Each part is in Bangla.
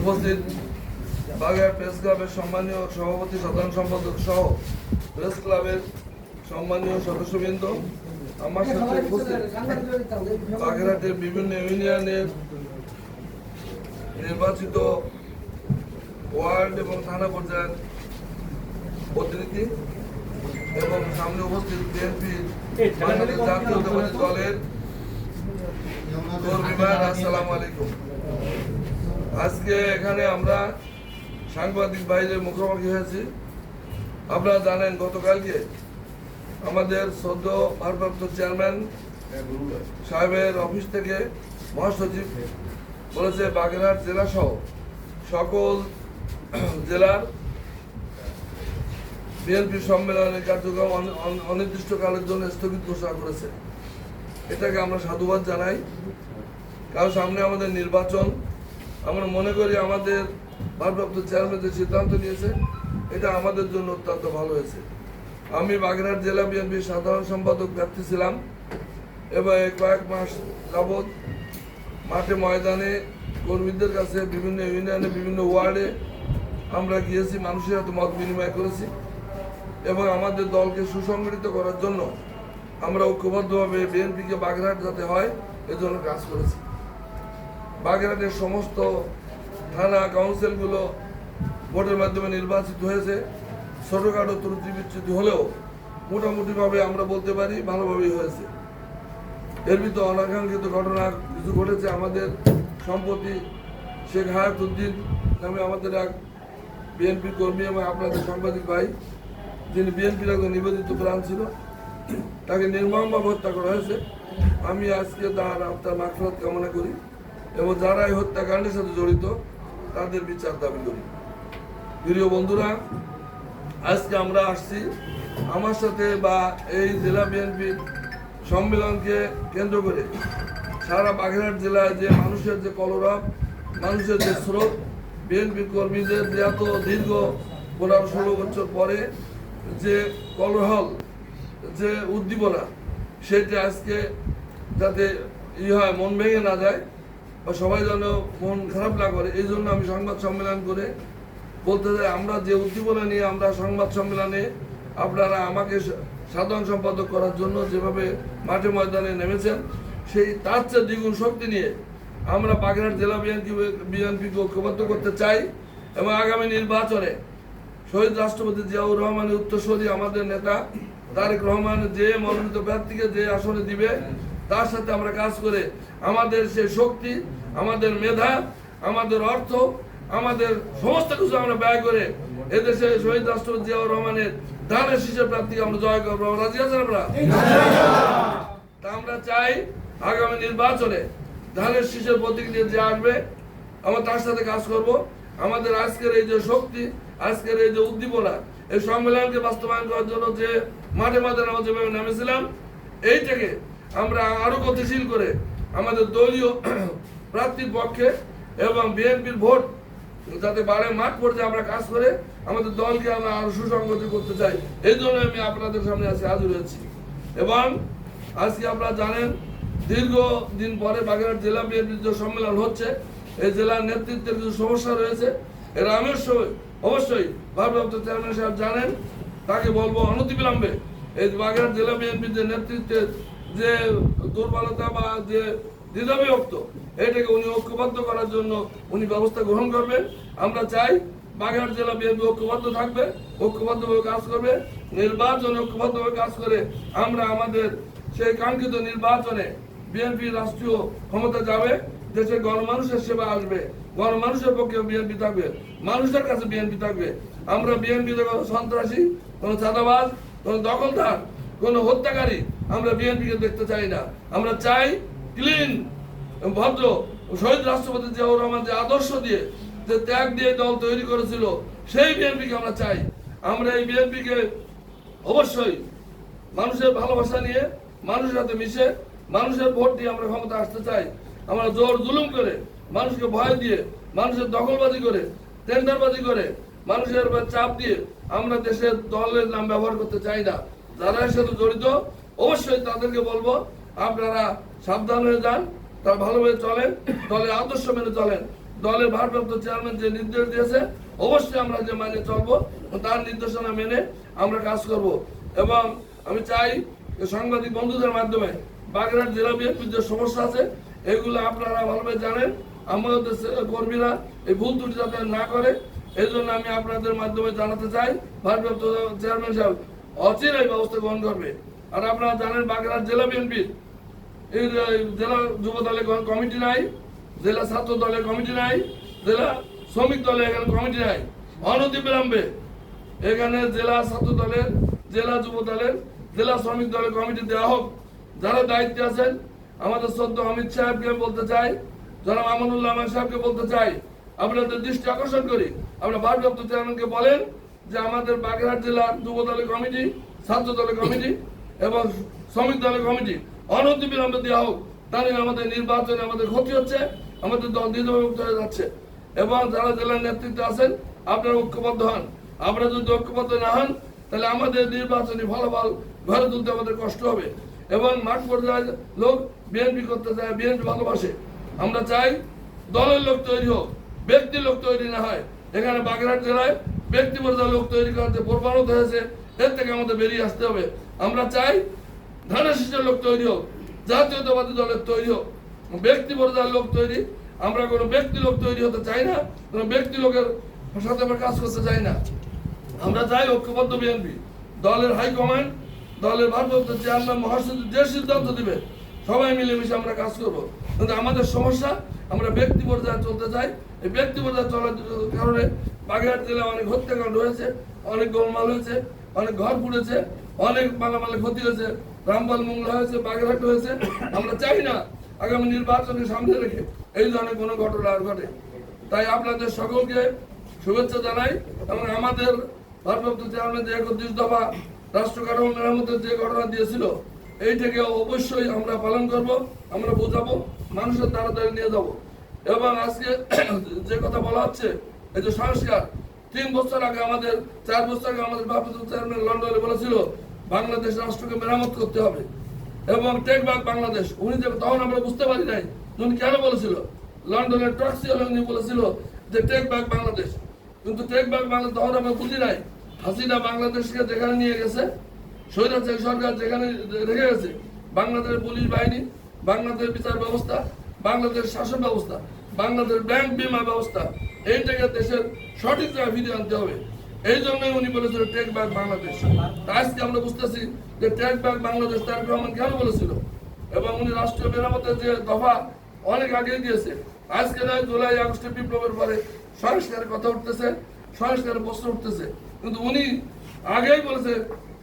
উপস্থিত বাগের প্রেস ক্লাবের সম্মানীয় সভাপতি সাধারণ সম্পাদক সহ প্রেস ক্লাবের সম্মানীয় সদস্যবৃন্দ আমার সাথে উপস্থিত বাগেরহাটের বিভিন্ন ইউনিয়নের নির্বাচিত ওয়ার্ড এবং থানা পর্যায়ের প্রতিনিধি এবং সামনে উপস্থিত বিএনপি বাংলাদেশ জাতীয়তাবাদী দলের কর্মীরা আসসালামু আলাইকুম। আজকে এখানে আমরা সাংবাদিক ভাইদের মুখোমুখি হয়েছি। আপনারা জানেন, গতকালকে আমাদের সদ্য ভারপ্রাপ্ত চেয়ারম্যান সাহেবের অফিস থেকে মহাসচিব বলেছে, বাগেরহাট জেলা সহ সকল জেলার বিএনপি সম্মেলনের কার্যক্রম অনি- অনি- অনির্দিষ্টকালের জন্য স্থগিত ঘোষণা করেছে। এটাকে আমরা সাধুবাদ জানাই। কারণ সামনে আমাদের নির্বাচন আমরা মনে করি আমাদের ভারপ্রাপ্ত চেয়ারম্যান যে সিদ্ধান্ত নিয়েছে, এটা আমাদের জন্য অত্যন্ত ভালো হয়েছে। আমি বাগেরহাট জেলা বিএনপির সাধারণ সম্পাদক প্রার্থী ছিলাম। এবং কয়েক মাস যাবৎ মাঠে ময়দানে কর্মীদের কাছে বিভিন্ন ইউনিয়নে, বিভিন্ন ওয়ার্ডে আমরা গিয়েছি, মানুষের সাথে মত বিনিময় করেছি এবং আমাদের দলকে সুসংগঠিত করার জন্য আমরা ঐক্যবদ্ধভাবে বিএনপিকে বাগেরহাট যাতে হয়, এজন্য কাজ করেছি। বাগেরহাটের সমস্ত থানা কাউন্সিলগুলো ভোটের মাধ্যমে নির্বাচিত হয়েছে। ছোটোখাটো ত্রুটি বিচ্যুতি হলেও মোটামুটিভাবে আমরা বলতে পারি ভালোভাবেই হয়েছে। এর ভিতরে অনাকাঙ্ক্ষিত ঘটনা কিছু ঘটেছে। আমাদের সম্প্রতি শেখ হায়াতুদ্দিন নামে আমাদের এক বিএনপি কর্মী এবং আপনাদের সাংবাদিক ভাই, যিনি বিএনপির একজন নিবেদিত প্রাণ ছিল, তাকে নির্মমভাবে হত্যা করা হয়েছে। আমি আজকে তার আপনার মাকফরত কামনা করি। এবং যারা এই হত্যাকাণ্ডের সাথে জড়িত, তাদের বিচার দাবি করি। প্রিয় বন্ধুরা, আজকে আমরা আসছি আমার সাথে বা এই জেলা বিএনপির সম্মেলনকে কেন্দ্র করে। সারা বাগেরহাট জেলায় যে মানুষের যে কলরব, মানুষের যে স্রোত, বিএনপি কর্মীদের যে এত দীর্ঘ পনেরো ষোলো বছর পরে যে কলহল, যে উদ্দীপনা, সেটা আজকে যাতে ই হয়, মন ভেঙে না যায় বা সবাই যেন মন খারাপ না করে, এই জন্য আমি সংবাদ সম্মেলন করে বলতে চাই, আমরা যে উদ্দীপনা নিয়ে আমরা সংবাদ সম্মেলনে আপনারা আমাকে সাধারণ সম্পাদক করার জন্য যেভাবে মাঠে ময়দানে নেমেছেন, সেই তার চেয়ে দ্বিগুণ শক্তি নিয়ে আমরা বাগেরহাট জেলা বিএনপি, বিএনপিকে ঐক্যবদ্ধ করতে চাই এবং আগামী নির্বাচনে শহীদ রাষ্ট্রপতি জিয়াউর রহমানের উত্তরসূরি আমাদের নেতা তারেক রহমান যে মনোনীত প্রার্থীকে যে আসনে দিবে তার সাথে আমরা কাজ করে আমাদের সে শক্তি, আমাদের মেধা, আমাদের অর্থ, আমাদের সমস্ত কিছু আমরা ব্যয় করে এদেশে শহীদ রাষ্ট্রপতি জিয়াউর রহমানের দানের শীর্ষে প্রার্থীকে আমরা জয় করব। রাজি আছেন আমরা তা আমরা চাই আগামী নির্বাচনে ধানের শীষের প্রতীক নিয়ে যে আসবে, আমরা তার সাথে কাজ করব। আমাদের আজকের এই যে শক্তি, আজকের এই যে উদ্দীপনা, এই সম্মেলনকে বাস্তবায়ন করার জন্য যে মাঠে মাঠে আমরা যেভাবে নেমেছিলাম, এইটাকে আমরা আরও গতিশীল করে আমাদের দলীয় প্রার্থীর পক্ষে এবং বিএনপির ভোট যাতে বারে মাঠ পর্যায়ে আমরা কাজ করে আমাদের দলকে আমরা আরও সুসংগতি করতে চাই। এই জন্য আমি আপনাদের সামনে আজকে হাজির হয়েছি। এবং আজকে আপনারা জানেন দীর্ঘ দিন পরে বাগেরহাট জেলা বিএনপির যে সম্মেলন হচ্ছে, এই জেলার নেতৃত্বের কিছু সমস্যা রয়েছে। এর আমি অবশ্যই অবশ্যই ভারপ্রাপ্ত চেয়ারম্যান সাহেব জানেন, তাকে বলব অনতিবিলম্বে এই বাগেরহাট জেলা বিএনপির যে নেতৃত্বের যে দুর্বলতা বা যে দ্বিধাবিভক্ত, এটাকে উনি ঐক্যবদ্ধ করার জন্য উনি ব্যবস্থা গ্রহণ করবেন আমরা চাই বাগেরহাট জেলা বিএনপি ঐক্যবদ্ধ থাকবে, ঐক্যবদ্ধভাবে কাজ করবে, নির্বাচনে ঐক্যবদ্ধভাবে কাজ করে আমরা আমাদের সেই কাঙ্ক্ষিত নির্বাচনে বিএনপি রাষ্ট্রীয় ক্ষমতা যাবে, দেশের গণমানুষের সেবা আসবে, গণমানুষের পক্ষে বিএনপি থাকবে, মানুষের কাছে বিএনপি থাকবে। আমরা বিএনপি কোনো সন্ত্রাসী, কোনো চাঁদাবাজ, কোনো দখলদার, কোনো হত্যাকারী আমরা বিএনপিকে দেখতে চাই না। আমরা চাই ক্লিন ভদ্র, শহীদ রাষ্ট্রপতি জিয়াউর রহমান যে আদর্শ দিয়ে যে ত্যাগ দিয়ে দল তৈরি করেছিল, সেই বিএনপিকে আমরা চাই। আমরা এই বিএনপিকে অবশ্যই মানুষের ভালোবাসা নিয়ে, মানুষের সাথে মিশে, মানুষের ভোট দিয়ে আমরা ক্ষমতা আসতে চাই। আমরা জোর জুলুম করে মানুষকে ভয় দিয়ে, মানুষের দখলবাজি করে, টেন্ডারবাজি করে, মানুষের চাপ দিয়ে আমরা দেশের দলের নাম ব্যবহার করতে চাই না। যারা এর সাথে জড়িত অবশ্যই তাদেরকে বলব, আপনারা সাবধান হয়ে যান তারা ভালোভাবে চলেন, দলের আদর্শ মেনে চলেন। দলের ভারপ্রাপ্ত চেয়ারম্যান যে নির্দেশ দিয়েছে, অবশ্যই আমরা যে মানে চলবো, তার নির্দেশনা মেনে আমরা কাজ করব। এবং আমি চাই সাংবাদিক বন্ধুদের মাধ্যমে বাগেরহাট জেলা বিএনপির যে সমস্যা আছে, এগুলো আপনারা ভালোভাবে জানেন। আমাদের কর্মীরা এই ভুল ত্রুটি যাতে না করে এই জন্য আমি আপনাদের মাধ্যমে জানাতে চাই, ভারপ্রাপ্ত চেয়ারম্যান সাহেব, অচিরাই ব্যবস্থা গ্রহণ করবে। আর আপনারা জানেন বাগেরহাট জেলা বিএনপির এই জেলা যুব দলের কমিটি নাই, জেলা ছাত্র দলের কমিটি নাই, জেলা শ্রমিক দলের এখানে কমিটি নাই। অনতি বিলম্বে এখানে জেলা ছাত্র দলের, জেলা যুব দলের, জেলা শ্রমিক দলের কমিটি দেওয়া হোক। যারা দায়িত্বে আছেন, আমাদের সদ্য অমিত সাহেবকে বলতে চাই আমানুল্লাহ আহমেদ সাহেবকে বলতে চাই, আপনাদের দৃষ্টি আকর্ষণ করি আমরা ভারপ্রাপ্ত চেয়ারম্যানকে বলেন যে আমাদের বাগেরহাট জেলার যুব দলের কমিটি, ছাত্র দলের কমিটি এবং শ্রমিক দলের কমিটি অনতি বিলম্বে দেওয়া হোক তাহলে আমাদের নির্বাচনে আমাদের ক্ষতি হচ্ছে, আমাদের দল দ্বিধাবিভক্ত হয়ে যাচ্ছে। এবং যারা জেলার নেতৃত্বে আছেন, আপনারা ঐক্যবদ্ধ হন। আপনারা যদি ঐক্যবদ্ধ না হন, তাহলে আমাদের নির্বাচনী ফলাফল ঘরে তুলতে আমাদের কষ্ট হবে। এবং মাঠ পর্যায়ে লোক বিএনপি করতে চায়, বিএনপি ভালোবাসে। আমরা চাই দলের লোক তৈরি হোক, ব্যক্তির লোক তৈরি না হয়। এখানে বাগেরহাট জেলায় ব্যক্তি পর্যায়ে লোক তৈরি করতে প্রবণতা হয়েছে, এর থেকে আমাদের বেরিয়ে আসতে হবে। আমরা চাই ধানের শীষের লোক তৈরি হোক, জাতীয়তাবাদী দলের তৈরি হোক, ব্যক্তি পর্যায়ের লোক তৈরি। আমরা কোনো ব্যক্তি লোক তৈরি হতে চাই না, কোনো ব্যক্তি লোকের সাথে আমরা কাজ করতে চাই না। আমরা চাই ঐক্যবদ্ধ বিএনপি। দলের হাইকমান্ড দলের ভারপ্রাপ্ত চেয়ারম্যান মহাসচিব যে সিদ্ধান্ত দিবে, সবাই মিলেমিশে আমরা কাজ করব। কিন্তু আমাদের সমস্যা, আমরা ব্যক্তি পর্যায়ে চলতে চাই। এই ব্যক্তি পর্যায়ে চলার কারণে বাগেরহাট জেলায় অনেক হত্যাকাণ্ড হয়েছে, অনেক গোলমাল হয়েছে, অনেক ঘর পুড়েছে। অনেক মালামালে ক্ষতি হয়েছে, রামপাল মঙ্গলা হয়েছে, বাগেরহাট হয়েছে, আমরা চাই না আগামী নির্বাচনকে সামনে রেখে এই ধরনের কোনো ঘটনা আর ঘটে। তাই আপনাদের সকলকে শুভেচ্ছা জানাই এবং আমাদের ভারপ্রাপ্ত চেয়ারম্যান যে একত্রিশ দফা রাষ্ট্র কাঠামো মেরামতের যে ঘটনা দিয়েছিল, এইটাকে অবশ্যই আমরা পালন করব, আমরা বোঝাবো, মানুষের তাড়াতাড়ি নিয়ে যাব। এবং আজকে যে কথা বলা হচ্ছে, এই যে সংস্কার, তিন বছর আগে আমাদের, চার বছর আগে আমাদের ভারপ্রাপ্ত চেয়ারম্যান লন্ডনে বলেছিল বাংলাদেশ রাষ্ট্রকে মেরামত করতে হবে। এবং টেক ব্যাক বাংলাদেশ, উনি যে তখন আমরা বুঝতে পারি নাই, উনি কেন বলেছিল? লন্ডনের টক্সি উনি বলেছিল যে টেক ব্যাক বাংলাদেশ। কিন্তু টেক ব্যাক বাংলাদেশ তখন আমরা বুঝি নাই। হাসিনা বাংলাদেশকে যেখানে নিয়ে গেছে, স্বৈরাচারী সরকার যেখানে রেখে গেছে, বাংলাদেশের পুলিশ বাহিনী বাংলাদেশ বিচার ব্যবস্থা বাংলাদেশ শাসন ব্যবস্থা বাংলাদেশ ব্যাংক বিমা ব্যবস্থা, এইটাকে দেশের সঠিক ফিরিয়ে আনতে হবে। এই জন্যই উনি বলেছিল টেক ব্যাক বাংলাদেশ আজকে আমরা বুঝতেছি যে টেক ব্যাক বাংলাদেশ তারেক রহমান কেন বলেছিল? এবং উনি রাষ্ট্রীয় মেরামতের যে দফা অনেক আগে দিয়েছে। আজকে নয়, জুলাই, আগস্টের বিপ্লবের পরে সংস্কারের কথা উঠতেছে সংস্কারের প্রশ্ন উঠতেছে। কিন্তু উনি আগেই বলেছে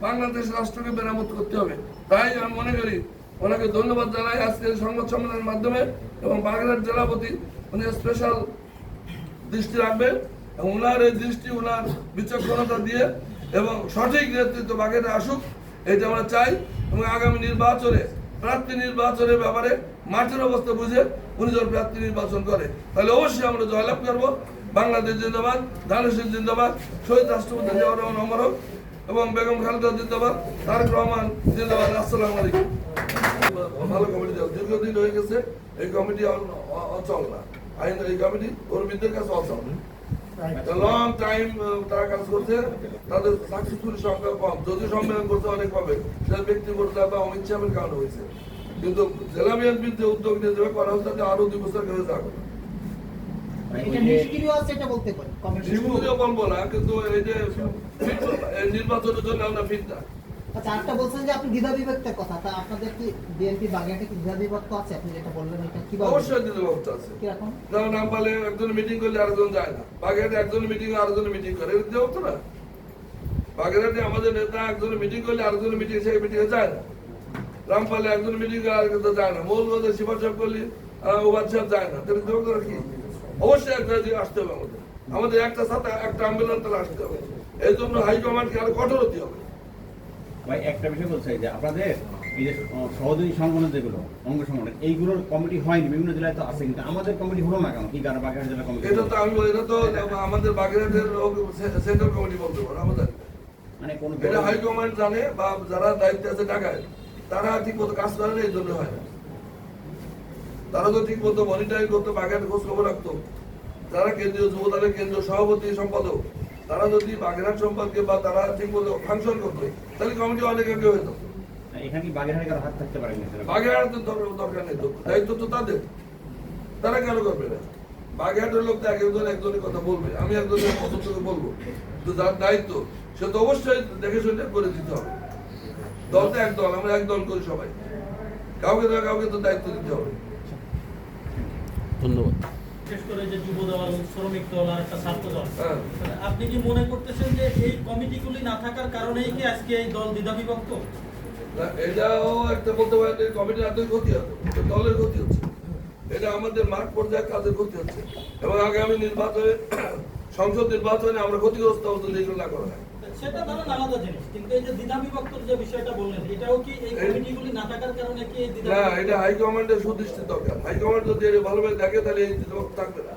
বাংলাদেশ রাষ্ট্রকে মেরামত করতে হবে। তাই আমি মনে করি, ওনাকে ধন্যবাদ জানাই আজকে সংবাদ সম্মেলনের মাধ্যমে এবং বাগেরহাট জেলাপতি, উনি স্পেশাল দৃষ্টি রাখবেন। এবং ওনার এই দৃষ্টি ওনার বিচক্ষণতা দিয়ে এবং সঠিক নেতৃত্ব বাগেরহাটে আসুক, এটা আমরা চাই। এবং আগামী নির্বাচনে, প্রার্থী নির্বাচনের ব্যাপারে মাঠের অবস্থা বুঝে উনি যখন প্রার্থী নির্বাচন করে, তাহলে অবশ্যই আমরা জয়লাভ করব। বাংলাদেশ জিন্দাবাদ ধানেশ্বর জিন্দাবাদ, শহীদ রাষ্ট্রপতি জিয়াউর রহমান অমর এবং বেগম খালেদা জিন্দাবাদ, তারেক রহমান জিন্দাবাদ। আসসালামু আলাইকুম। ভালো কমিটি দীর্ঘদিন হয়ে গেছে, এই কমিটি অচল না। আইন এই কমিটি কর্মীদের কাছে অচল। লং টাইম তারা কাজ করছে তাদের সাকসেসফুল সংখ্যা কম। যদি সম্মেলন করতে অনেক পাবে সেটা ব্যক্তিগত বা অমিত কারণে হয়েছে। কিন্তু জেলা বিএনপির যে উদ্যোগ নিয়ে যাবে করা হচ্ছে আরও দুই বছর কেউ যাবে বলব না কিন্তু এই যে নির্বাচনের জন্য আমরা ফিট না। আচ্ছা আরেকটা বলছেন যে আপনি দ্বিধা বিভক্তের কথা তা আপনাদের কি বিএনপি বাগেরহাটে কি দ্বিধা বিভক্ত আছে? আপনি যেটা বললেন এটা কি অবশ্যই দিতে ব্যবস্থা আছে। কীরকম যেমন নাম একজন মিটিং করলে আরেকজন যায় না। বাগেরহাটে একজন মিটিং আরেকজন মিটিং করে। এটা দিতে না। বাগেরহাটে আমাদের নেতা একজন মিটিং করলে আরেকজন মিটিং সেই মিটিংয়ে যায় না। রামপালে একজন মিটিং করে আরেকজন যায় না। মৌলবাদে শিবা সাহেব করলে ওবাদ সাহেব যায় না। তাহলে কি? অবশ্যই একটা দিকে আসতে হবে আমাদের। আমাদের একটা সাথে একটা অ্যাম্বুলেন্স আসতে হবে। এই জন্য হাইকমান্ডকে আরও কঠোর হতে হবে? ভাই একটা বিষয় বলতে চাই যে আপনাদের এই যে সহযোগী সংগঠন যেগুলো অঙ্গ সংগঠন এইগুলোর কমিটি হয়নি বিভিন্ন জেলায় তো আছে কিন্তু আমাদের কমিটি হলো না কেন? কি কারণ বাগেরহাট জেলা কমিটি এটা তো আমি বলি, এটা তো আমাদের বাগেরহাটের সেন্ট্রাল কমিটি বলতে পারো আমাদের মানে কোনো এটা হাইকমান্ড জানে বা যারা দায়িত্বে আছে ঢাকায় তারা ঠিক মতো কাজ করে না এই জন্য হয় না। তারা তো ঠিক মতো মনিটরিং করতো বাগের খোঁজ খবর রাখতো। তারা কেন্দ্রীয় যুব দলের কেন্দ্রীয় সভাপতি সম্পাদক তারা যদি বাগেরহাট সম্পর্কে বা তারা ঠিক মতো ফাংশন করতো তাহলে কমিটি অনেক আগে হয়ে যেত এখানে কি বাগেরহাটে কারও হাত থাকতে পারে না সেটা? বাগেরহাট তো দর- দরকার নেই দায়িত্ব তো তাদের। তারা কেন করবে না? বাগেরহাটের লোক তো একজন একজনের কথা বলবে। আমি একজনের পছন্দ বলব। তো যার দায়িত্ব সে তো অবশ্যই দেখে শুনে করে দিতে হবে। দল তো এক দল আমরা এক দল করি সবাই। কাউকে না কাউকে তো দায়িত্ব দিতে হবে। ধন্যবাদ। বিশেষ করে যে যুব দল শ্রমিক দল আর একটা ছাত্র দল। হ্যাঁ। আপনি কি মনে করতেছেন যে এই কমিটিগুলি না থাকার কারণেই কি আজকে এই দল দ্বিধা বিভক্ত না, এটাও একটা বলতে পারেন যে কমিটির হাতে ক্ষতি হতো দলের ক্ষতি হচ্ছে। এটা আমাদের মাঠ পর্যায়ে কাজের ক্ষতি হচ্ছে। এবং আগামী নির্বাচনে সংসদ নির্বাচনে আমরা ক্ষতিগ্রস্ত হতো যে এগুলো না করা হয়। সেটা ধরেন আলাদা জিনিস কিন্তু এই যে দ্বিধা বিভক্তর যে বিষয়টা বললেন এটাও কি এই কমিটিগুলি না থাকার কারণে কি না? এটা হাইকমান্ডের সুদৃষ্টি দরকার হাইকমান্ড যদি ভালোভাবে দেখে তাহলে এই থাকবে না